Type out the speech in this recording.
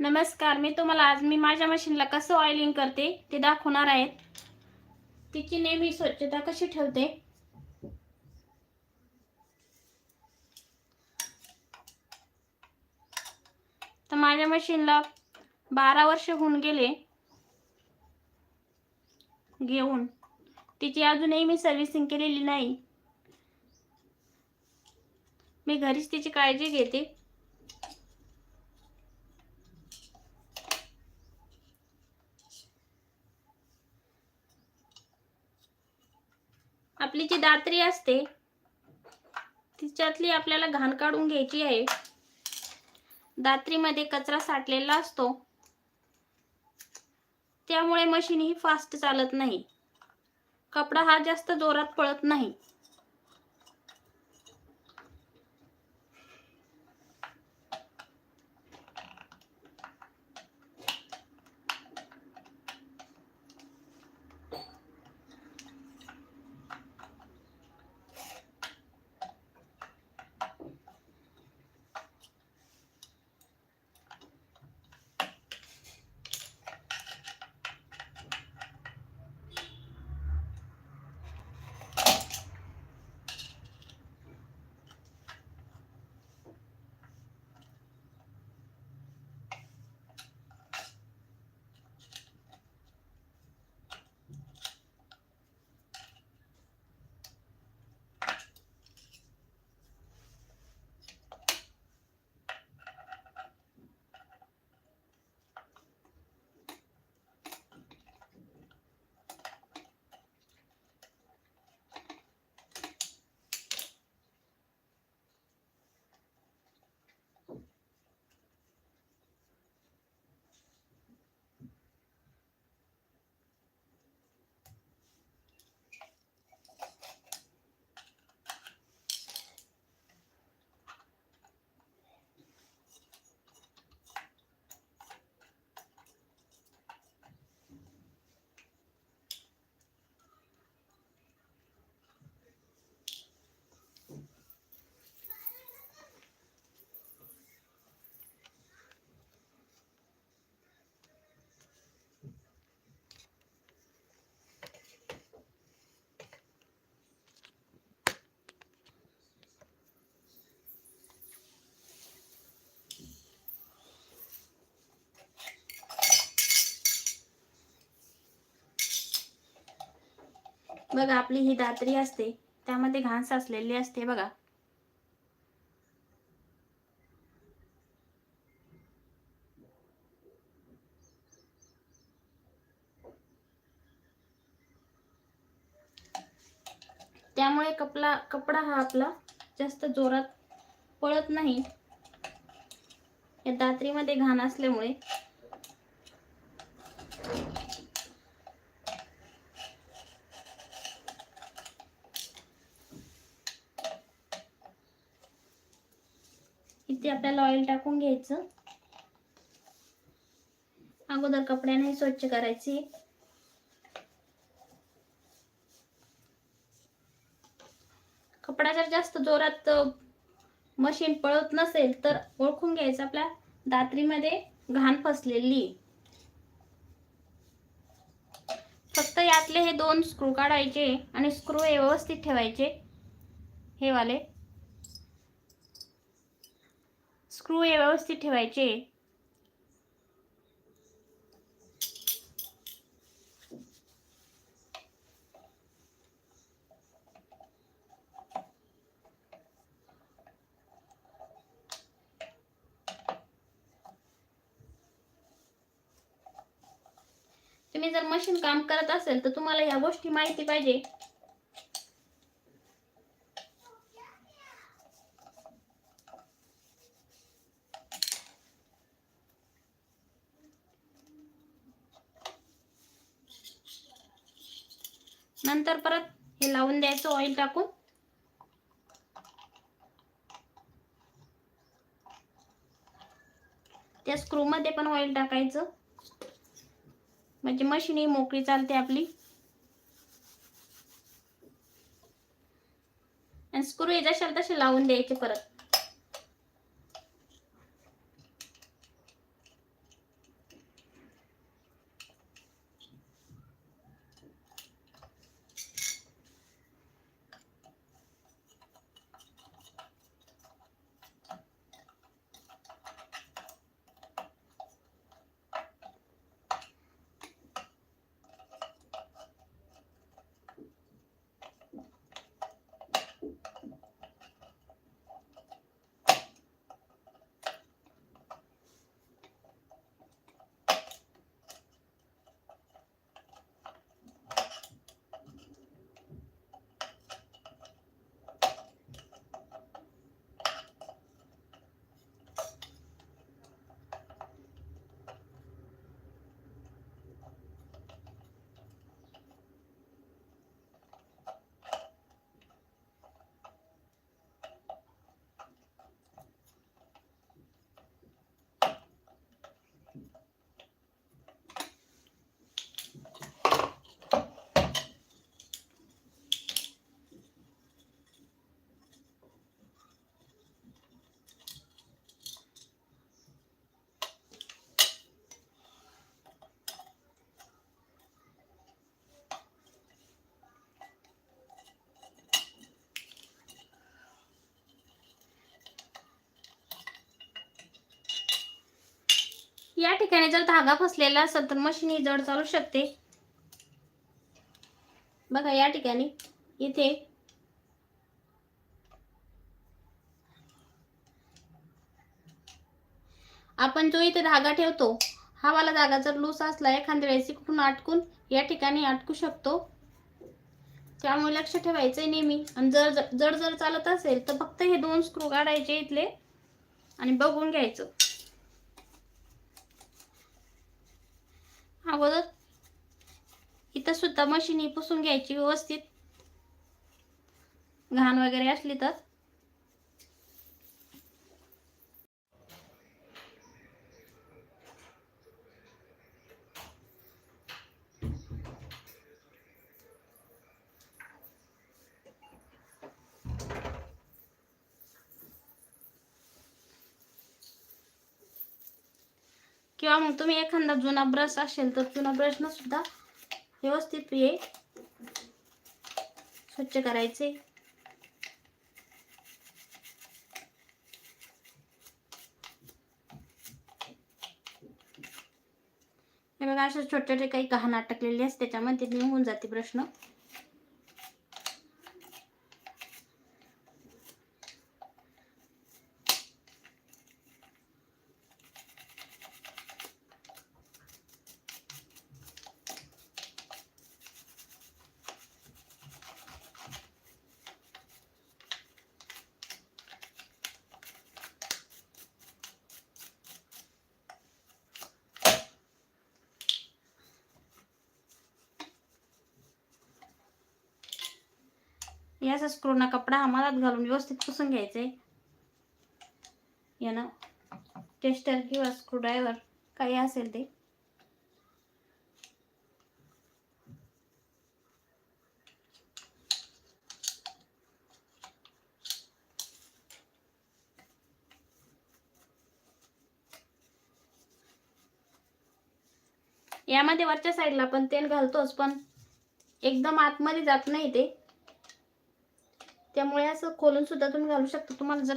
नमस्कार मी तुम्हाला आज मी माझ्या मशीनला कसं ऑइलिंग करते ते दाखवणार आहेत तिची नेहमी स्वच्छता कशी ठेवते? तर माझ्या मशीनला बारा वर्ष होऊन गेले. घेऊन. तिची अजूनही मी सर्व्हिसिंग केलेली नाही. मी घरीच तिची काळजी घेते. आपली जी दात्री असते तिच्यातली आपल्याला घाण काढून घ्यायची आहे. दात्रीमध्ये कचरा साठलेला असतो. त्यामुळे मशीन ही फास्ट चालत नाही. कपडा हा जास्त जोरात पळत नाही. बघा आपली ही दात्री असते त्यामध्ये घाण साचलेली असते बघा. त्यामुळे कपला कपडा हा आपला जास्त जोरात पळत नाही. या दात्रीमध्ये घाण असल्यामुळे इथे आपल्याला ऑइल टाकून घ्यायचं. अगोदर कपड्याने स्वच्छ करायची. कपडा जर जास्त जोरात मशीन पळत नसेल तर ओळखून घ्यायचं आपल्या दात्रीमध्ये घाण फसलेली. फक्त यातले हे दोन स्क्रू काढायचे आणि स्क्रू हे व्यवस्थित ठेवायचे. हे वाले. स्क्रू हे व्यवस्थित ठेवायचे. तुम्ही जर मशीन काम करत असेल तर तुम्हाला ह्या गोष्टी माहिती पाहिजे. नंतर परत हे लावून द्यायचं ऑइल टाकून. त्या स्क्रू मध्ये पण ऑइल टाकायचं. म्हणजे मशीन ही मोकळी चालते आपली. आणि स्क्रू हे जशाल तसे लावून द्यायचे परत. या ठिकाणी जर धागा फसलेला असेल तर मशीन ही जड चालू शकते. बघा या ठिकाणी इथे आपण जो इथे धागा ठेवतो हा वाला धागा जर लूस असला एखाद्या वेळेस कुठून अटकून या ठिकाणी अटकू शकतो. त्यामुळे लक्ष ठेवायचंय नेहमी. आणि जर जड जर चालत असेल तर फक्त हे दोन स्क्रू काढायचे इथले आणि बघून घ्यायचं. अगोदर इथं सुद्धा मशीन ही पुसून घ्यायची व्यवस्थित. घाण वगैरे असली तर. किंवा मग तुम्ही एखादा जुना ब्रश असेल तर जुना ब्रशनं सुद्धा व्यवस्थित हे स्वच्छ करायचे. हे बघा अशा छोटे छोटे काही गहाण अटकलेले असते त्याच्यामध्ये निघून जाते प्रश्न. याचा स्क्रूना कपडा आम्हाला घालून व्यवस्थित पुसून घ्यायचंय. यानं टेस्टर किंवा स्क्रूड्रायव्हर काही असेल ते. यामध्ये वरच्या साईडला आपण तेल घालतोच पण एकदम आतमध्ये जात नाही ते. त्यामुळे असं खोलून सुद्धा तुम्ही घालू शकता. तुम्हाला जर